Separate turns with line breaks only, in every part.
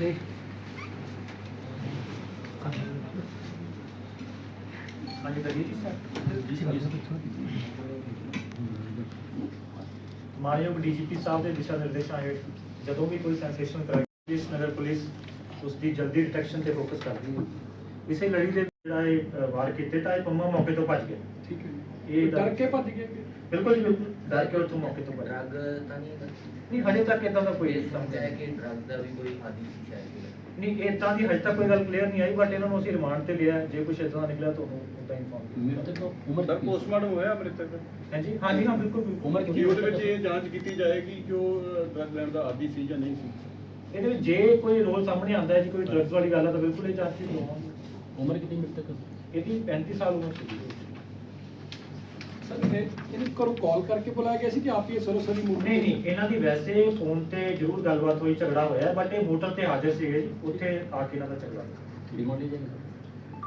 ਤੇ ਮਾਨਯੋਗ ਡੀਜੀਪੀ ਸਾਹਿਬ ਦੇ ਦਿਸ਼ਾ ਨਿਰਦੇਸ਼ਾਂ ਹੇਠ ਜਦੋਂ ਵੀ ਕੋਈ ਸੈਂਸੇਸ਼ਨਲ ਕ੍ਰਾਈਮ ਇਸ ਨਗਰ ਪੁਲਿਸ ਉਸ ਦੀ ਜਲਦੀ ਡਿਟੈਕਸ਼ਨ ਤੇ ਫੋਕਸ ਕਰਦੀ ਹੈ। ਇਸੇ ਲੜੀ ਦੇ ਜਿਹੜਾ ਇਹ ਵਾਰ ਕੀਤੇ ਤਾਂ ਇਹ ਪੰਮਾ ਮੌਕੇ ਤੋਂ ਭੱਜ ਗਏ।
ਠੀਕ ਹੈ
ਇਹ
ਡਰ ਕੇ ਭੱਜ ਗਏ
ਬਿਲਕੁਲ ਜੀ ਬਿਲਕੁਲ। ਡਰ ਕੇ ਉੱਥੋਂ ਮੌਕੇ ਤੋਂ ਭੱਜ।
ਡਰਗ ਤਾਂ ਨਹੀਂ ਹੈਗਾ।
ਨਹੀਂ ਹਜੇ ਤੱਕ ਇਦਾਂ ਦਾ ਕੋਈ
ਸਮਝਿਆ ਹੈ ਕਿ ਡਰਗ ਦਾ ਵੀ ਕੋਈ ਆਦੀ ਸੀ ਸ਼ਾਇਦ।
ਨਹੀਂ ਇਦਾਂ ਦੀ ਹਜੇ ਤੱਕ ਕੋਈ ਗੱਲ ਕਲੀਅਰ ਨਹੀਂ ਆਈ ਬਟ ਇਹਨਾਂ ਨੂੰ ਅਸੀਂ ਰਿਮਾਂਡ ਤੇ ਲਿਆ। ਜੇ ਕੁਝ ਇਦਾਂ ਦਾ ਨਿਕਲਿਆ ਤੁਹਾਨੂੰ ਉਦਾਂ ਇਨਫੋਰਮ
ਮ੍ਰਿਤਕ ਉਮਰ
ਸਰ ਪੋਸਟਮਾਰਟਮ ਹੋਇਆ ਮ੍ਰਿਤਕ ਦਾ
ਹਾਂਜੀ ਹਾਂਜੀ ਹਾਂ ਬਿਲਕੁਲ ਬਿਲਕੁਲ।
ਉਮਰ
ਕੀ ਉਹਦੇ ਵਿੱਚ ਇਹ ਜਾਂਚ ਕੀਤੀ ਜਾਏਗੀ ਕਿ ਉਹ ਡਰਗ ਲੈਣ ਦਾ ਆਦੀ ਸੀ ਜਾਂ ਨਹੀਂ ਸੀ।
ਇਹਦੇ ਵਿੱਚ ਜੇ ਕੋਈ ਰੋਲ ਸਾਹਮਣੇ ਆਉਂਦਾ ਹੈ ਜੀ ਕੋਈ ਡਰੱਗਸ ਵਾਲੀ ਗੱਲ ਹੈ ਤਾਂ ਬਿਲਕੁਲ ਇਹ ਜਾਂਚ ਹੀ ਲਵਾਂਗੇ
ਉਮਰ ਕਿੰਨੀ ਮ੍ਰਿਤਕ
ਇਹਦੀ 35 ਸਾਲ ਉਮਰ ਸੀ।
ਸਰ ਇਹ ਇਹਨੂੰ ਕਰੋ ਕਾਲ ਕਰਕੇ ਬੁਲਾਇਆ ਗਿਆ ਸੀ ਕਿ ਆਪ ਹੀ ਇਹ ਸਰੋਸਰੀ ਮੂਰਤੀ
ਨਹੀਂ ਨਹੀਂ ਇਹਨਾਂ ਦੀ ਵੈਸੇ ਫੋਨ ਤੇ ਜ਼ਰੂਰ ਗੱਲਬਾਤ ਹੋਈ ਝਗੜਾ ਹੋਇਆ ਬਟ ਇਹ ਹੋਟਲ ਤੇ ਹਾਜ਼ਰ ਸੀਗੇ ਜੀ ਉੱਥੇ ਆ ਕੇ ਇਹਨਾਂ ਦਾ ਝਗੜਾ ਹੋਇਆ।
ਡਿਮਾਂਡ ਜਾਏਗਾ?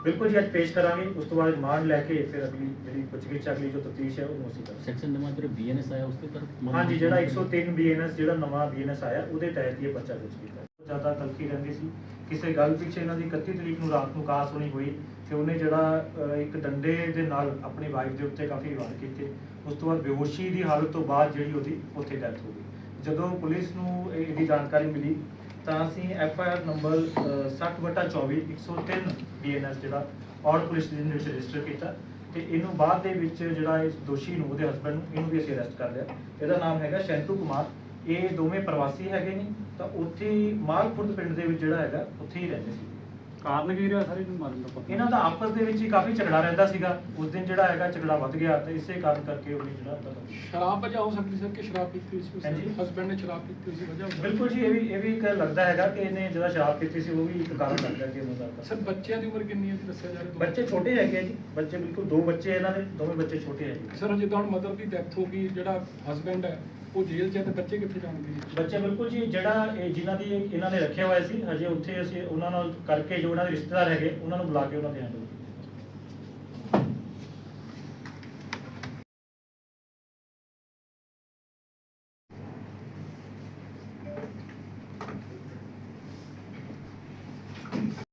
ਬਿਲਕੁਲ ਜੀ ਅੱਜ ਪੇਸ਼ ਕਰਾਂਗੇ ਉਸ ਤੋਂ ਬਾਅਦ ਰਿਮਾਂਡ ਲੈ ਕੇ ਫਿਰ ਅਗਲੀ ਜਿਹੜੀ ਪੁੱਛਗਿੱਛ ਅਗਲੀ ਜੋ ਤਫਤੀਸ਼ ਹੈ ਉਹ ਅਸੀਂ ਕਰਾਂਗੇ।
ਸੈਕਸ਼ਨ ਨੰਬਰ ਜਿਹੜਾ ਬੀਐਨਐਸ ਆਇਆ ਉਸ ਤੇ ਪਰ
ਹਾਂਜੀ ਜਿਹੜਾ 103 ਬੀਐਨਐਸ ਜਿਹੜਾ ਨਵਾਂ ਬੀਐਨਐਸ ਆਇਆ ਉਹਦੇ ਤਹਿਤ ਹੀ ਇਹ ਬੱਚਾ ਕੁਝ ਕੀਤਾ। ਜ਼ਿਆਦਾ ਤਲਖੀ ਰਹਿੰਦੀ ਸੀ। ਕਿਸੇ ਗੱਲ ਪਿੱਛੇ ਇਹਨਾਂ ਦੀ 31 ਤਰੀਕ ਨੂੰ ਰਾਤ ਨੂੰ ਕਾਸ ਹੋਣੀ ਹੋਈ ਤੇ ਉਹਨੇ ਜਿਹੜਾ ਇੱਕ ਡੰਡੇ ਦੇ ਨਾਲ ਆਪਣੀ ਵਾਈਫ ਦੇ ਉੱਤੇ ਕਾਫੀ ਵਾਰ ਕੀਤੇ। ਉਸ ਤੋਂ ਬਾਅਦ ਬੇਹੋਸ਼ੀ ਦੀ ਹਾਲਤ ਤੋਂ ਬਾਅਦ ਜਿਹੜੀ ਉਹਦੀ ਉੱਥੇ ਡੈਥ ਹੋ ਗਈ। ਜਦੋਂ ਪੁਲਿਸ ਨੂੰ ਇਹਦੀ ਜਾਣਕਾਰੀ ਮਿਲੀ, ਤਾਂ ਅਸੀਂ F I R number 60/24 103 BNS ਜਿਹੜਾ, ਔਰ ਪੁਲਿਸ ਦੇ ਵਿੱਚ ਰਜਿਸਟਰ ਕੀਤਾ। ਤੇ ਇਹਨੂੰ ਬਾਅਦ ਦੇ ਵਿੱਚ ਜਿਹੜਾ ਇਸ ਦੋਸ਼ੀ ਨੂੰ, ਉਹਦੇ ਹਸਬੰਡ ਨੂੰ, ਇਹਨੂੰ ਵੀ ਅਸੀਂ ਅਰੈਸਟ ਕਰ ਲਿਆ। ਇਹਦਾ ਨਾਮ ਹੈਗਾ ਸ਼ੈਂਤੂ ਕੁਮਾਰ। ਇਹ ਦੋਵੇਂ ਪ੍ਰਵਾਸੀ ਹੈਗੇ ਨੇ ਤਾਂ ਉੱਥੇ ਮਾਲਪੁਰ ਪਿੰਡ ਦੇ ਵਿੱਚ ਜਿਹੜਾ ਹੈਗਾ ਉੱਥੇ ਹੀ ਰਹਿੰਦੇ ਸੀ।
ਕਾਰਨ ਕੀ ਰਿਹਾ ਸਾਰੇ ਨੂੰ ਮਾਰਨ ਦਾ ਪਤਾ?
ਇਹਨਾਂ ਦਾ ਆਪਸ ਦੇ ਵਿੱਚ ਹੀ ਕਾਫੀ ਝਗੜਾ ਰਹਿੰਦਾ ਸੀਗਾ। ਉਸ ਦਿਨ ਜਿਹੜਾ ਹੈਗਾ ਝਗੜਾ ਵੱਧ ਗਿਆ ਤੇ ਇਸੇ ਕਾਰਨ ਕਰਕੇ ਉਹਨੇ ਜਿਹੜਾ।
ਸ਼ਰਾਬ ਵਜ੍ਹਾ ਹੋ ਸਕਦੀ ਸਰ ਕਿ ਸ਼ਰਾਬ ਪੀਤੀ ਸੀ
ਹਾਂਜੀ।
ਹਸਬੰਡ ਨੇ ਸ਼ਰਾਬ ਪੀਤੀ ਸੀ ਸਕਦੀ
ਬਿਲਕੁਲ ਜੀ ਇਹ ਵੀ ਇਹ ਵੀ ਇੱਕ ਲੱਗਦਾ ਹੈਗਾ ਕਿ ਇਹਨੇ ਜਿਹੜਾ ਸ਼ਰਾਬ ਪੀਤੀ ਸੀ ਉਹ ਵੀ ਇੱਕ ਕਾਰਨ ਲੱਗਦਾ ਕਿ ਉਹਨੂੰ ਦਾ।
ਸਰ ਬੱਚਿਆਂ ਦੀ ਉਮਰ ਕਿੰਨੀ ਹੈ ਜੀ ਦੱਸਿਆ ਜਾ ਰਿਹਾ
ਬੱਚੇ ਛੋਟੇ ਹੈਗੇ ਜੀ। ਬੱਚੇ ਬਿਲਕੁਲ ਦੋ ਬੱਚੇ ਇਹਨਾਂ ਦੇ ਦੋਵੇਂ ਬੱਚੇ ਛੋਟੇ ਹੈਗੇ
ਸਰ ਜਿੱਦਾਂ ਹੁਣ ਮਦਰ ਦੀ ਡੈਥ ਹੋ ਗਈ ਜਿਹੜਾ ਹਸਬੰਡ ਹੈ ਉਹ ਜੇਲ੍ਹ 'ਚ ਹੈ ਤੇ ਬੱਚੇ ਕਿੱਥੇ ਜਾਣਗੇ?
ਬੱਚੇ ਬਿਲਕੁਲ ਜੀ, ਜਿਹੜਾ ਇਹ ਜਿਨ੍ਹਾਂ ਦੀ ਇਹਨਾਂ ਨੇ ਰੱਖਿਆ ਹੋਇਆ ਸੀ, ਹਜੇ ਉੱਥੇ ਅਸੀਂ ਉਹਨਾਂ ਨਾਲ ਕਰਕੇ ਜੋ ਉਹਨਾਂ ਦੇ ਰਿਸ਼ਤੇਦਾਰ ਹੈਗੇ, ਉਹਨਾਂ ਨੂੰ ਬੁਲਾ ਕੇ ਉਹਨਾਂ ਦੇ ਹੈਂਡਲ